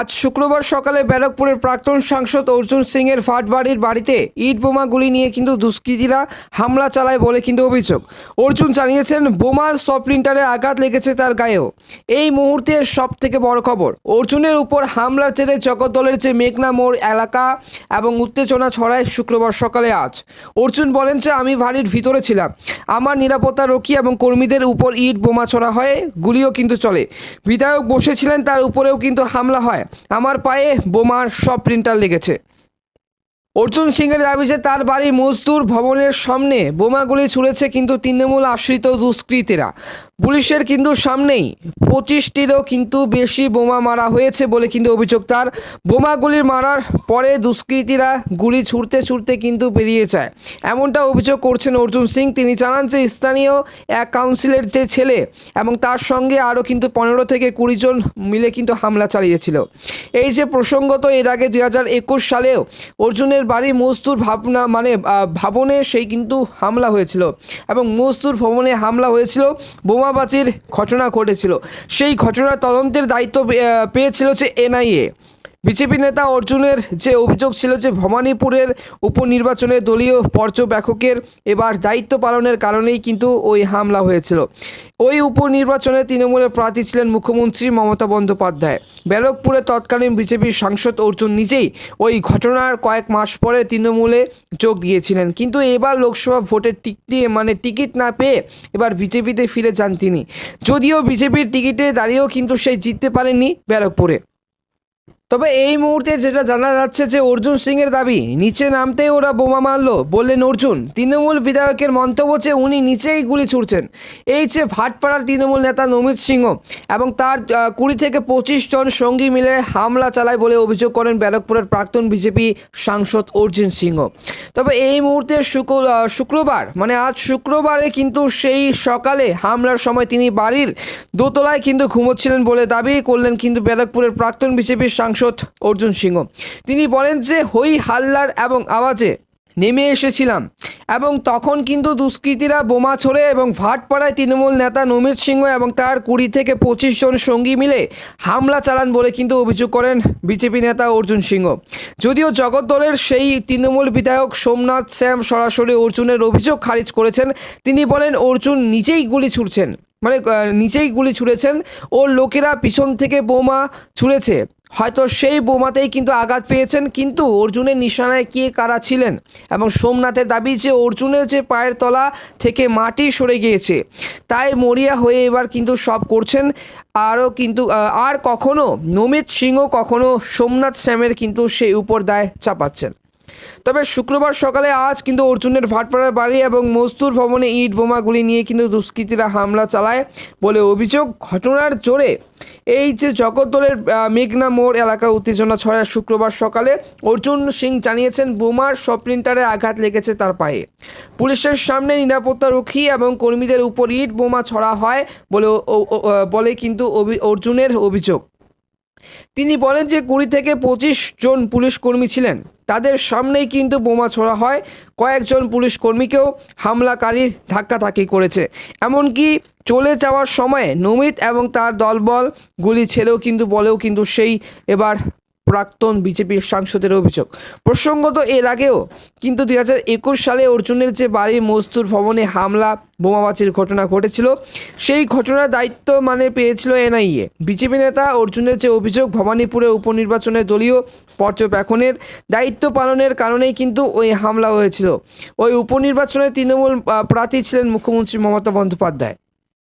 আজ শুক্রবার সকালে ব্যারাকপুরের প্রাক্তন সাংসদ অর্জুন সিং এর ফাটবাড়ির বাড়িতে ইট বোমা গুলি নিয়ে কিন্তু দুষ্কৃতীরা হামলা চালায় বলে কিন্তু অভিযোগ। অর্জুন জানিয়েছেন, বোমার সব প্রিন্টারে আঘাত লেগেছে তার গায়েও। এই মুহূর্তে সব থেকে বড় খবর, অর্জুনের উপর হামলার জেরে জগদ্দলের যে মেঘনা মোড় এলাকা এবং উত্তেজনা ছড়ায় শুক্রবার সকালে আজ। অর্জুন বলেন যে, আমি বাড়ির ভিতরে ছিলাম। আমার নিরাপত্তা রক্ষী এবং কর্মীদের উপর ইট বোমা ছড়া হয় গুলিও কিন্তু চলে। বিধায়ক বসেছিলেন, তার উপরেও কিন্তু হামলা হয়। আমার পায়ে বোমার সব প্রিন্টার লেগেছে। অর্জুন সিংয়ের দাবি যে তার বাড়ির মজদুর ভবনের সামনে বোমাগুলি ছুঁড়েছে কিন্তু তৃণমূল আশ্রিত দুষ্কৃতীরা। পুলিশের কিন্তু সামনেই পঁচিশটিরও কিন্তু বেশি বোমা মারা হয়েছে বলে কিন্তু অভিযোগ তার। বোমাগুলি মারার পরে দুষ্কৃতীরা গুলি ছুটতে ছুটতে কিন্তু বেরিয়ে যায়। এমনটা অভিযোগ করছেন অর্জুন সিং। তিনি জানান যে স্থানীয় এক কাউন্সিলের যে ছেলে এবং তার সঙ্গে আরও কিন্তু পনেরো থেকে কুড়ি জন মিলে কিন্তু হামলা চালিয়েছিল। এই যে প্রসঙ্গত এর আগে দুই হাজার একুশ সালেও অর্জুনের বাড়ি মজদুর ভাবনা মানে ভবনে সেই কিন্তু হামলা হয়েছিল এবং মজদুর ভবনে হামলা হয়েছিল। বোমাবাজির ঘটনা ঘটেছিল। সেই ঘটনার তদন্তের দায়িত্ব পেয়েছিল যে এনআইএ। বিজেপি নেতা অর্জুনের যে অভিযোগ ছিল যে ভবানীপুরের উপনির্বাচনে দলীয় পর্যবেক্ষকের এবার দায়িত্ব পালনের কারণেই কিন্তু ওই হামলা হয়েছিল। ওই উপনির্বাচনে তৃণমূলের প্রার্থী ছিলেন মুখ্যমন্ত্রী মমতা বন্দ্যোপাধ্যায়। ব্যারকপুরে তৎকালীন বিজেপির সাংসদ অর্জুন নিজেই ওই ঘটনার কয়েক মাস পরে তৃণমূলে যোগ দিয়েছিলেন। কিন্তু এবার লোকসভা ভোটের টিকিট মানে টিকিট না পেয়ে এবার বিজেপিতে ফিরে যান তিনি। যদিও বিজেপির টিকিটে দাঁড়িয়েও কিন্তু সেই জিততে পারেননি ব্যারকপুরে তবে এই মুহূর্তে যেটা জানা যাচ্ছে যে অর্জুন সিং এর দাবি, নিচে নামতেই ওরা বোমা মারলো, বললেন অর্জুন, তৃণমূল বিধায়কের মন্তব্য যে উনি নিচেই গুলি ছুড়ছেন। এই যে ভাটপাড়ার তৃণমূল নেতা নমিত সিংহ এবং তার কুড়ি থেকে পঁচিশ জন সঙ্গী মিলে হামলা চালায় বলে অভিযোগ করেন ব্যারাকপুরের প্রাক্তন বিজেপি সাংসদ অর্জুন সিংহ। তবে এই মুহূর্তে শুক্র শুক্রবার মানে আজ শুক্রবারে কিন্তু সেই সকালে হামলার সময় তিনি বাড়ির দোতলায় কিন্তু ঘুমোচ্ছিলেন বলে দাবি করলেন কিন্তু ব্যারাকপুরের প্রাক্তন বিজেপির সাংসদ অর্জুন সিংহ তিনি বলেন যে, হই হাল্লার এবং আওয়াজে নেমে এসেছিলাম এবং তখন কিন্তু দুষ্কৃতীরা বোমা ছোড়ে এবং ভাটপাড়ায় তৃণমূল নেতা নমিত সিংহ এবং তার কুড়ি থেকে পঁচিশ জন সঙ্গী মিলে হামলা চালান বলে কিন্তু অভিযোগ করেন বিজেপি নেতা অর্জুন সিংহ। যদিও জগদ্দলের সেই তৃণমূল বিধায়ক সোমনাথ শ্যাম সরাসরি অর্জুনের অভিযোগ খারিজ করেছেন। তিনি বলেন, অর্জুন নিজেই গুলি ছুড়ছেন। মানে নিচেই গুলি ছুঁড়েছেন ওর লোকেরা পিছন থেকে বোমা ছুঁড়েছে। হয়তো সেই বোমাতেই কিন্তু আঘাত পেয়েছেন, কিন্তু অর্জুনের নিশানায় কে কারা ছিলেন? এবং সোমনাথের দাবি যে অর্জুনের যে পায়ের তলা থেকে মাটি সরে গিয়েছে, তাই মরিয়া হয়ে এবার কিন্তু সব করছেন। আরও কিন্তু আর কখনো নমিত সিংহ কখনো সোমনাথ শ্যামের কিন্তু সেই উপর দায় চাপাচ্ছেন। তবে শুক্রবার সকালে আজ কিন্তু অর্জুনের ভাটপাড়ার বাড়ি এবং মজদুর ভবনে ইট বোমাগুলি নিয়ে কিন্তু দুষ্কৃতীরা হামলা চালায় বলে অভিযোগ ঘটনার জোরে। এই যে জগদ্দলের মেঘনা মোড় এলাকায় উত্তেজনা ছড়ায় শুক্রবার সকালে। অর্জুন সিং জানিয়েছেন, বোমার সব প্রিন্টারে আঘাত লেগেছে তার পায়ে। পুলিশের সামনে নিরাপত্তা রক্ষী এবং কর্মীদের উপর ইট বোমা ছড়া হয় বলে বলে কিন্তু অর্জুনের অভিযোগ। তিনি বলেন যে কুড়ি থেকে পঁচিশ জন পুলিশ কর্মী ছিলেন। তাদের সামনেই কিন্তু বোমা ছোড়া হয়। কয়েকজন পুলিশ কর্মীকেও হামলাকারীর ধাক্কাধাক্কি করেছে। এমনকি চলে যাওয়ার সময় নমিত এবং তার দলবল গুলি ছেড়েও কিন্তু বলেও কিন্তু সেই এবার প্রাক্তন বিজেপির সাংসদের অভিযোগ। প্রসঙ্গত, এর আগেও কিন্তু দুই হাজার একুশ সালে অর্জুনের যে বাড়ির মজদুর ভবনে হামলা, বোমাবাজির ঘটনা ঘটেছিল, সেই ঘটনার দায়িত্ব মানে পেয়েছিল এনআইএ। বিজেপি নেতা অর্জুনের যে অভিযোগ, ভবানীপুরে উপনির্বাচনে দলীয় পর্যবেক্ষণের দায়িত্ব পালনের কারণেই কিন্তু ওই হামলা হয়েছিল। ওই উপনির্বাচনে তৃণমূল প্রার্থী ছিলেন মুখ্যমন্ত্রী মমতা বন্দ্যোপাধ্যায়।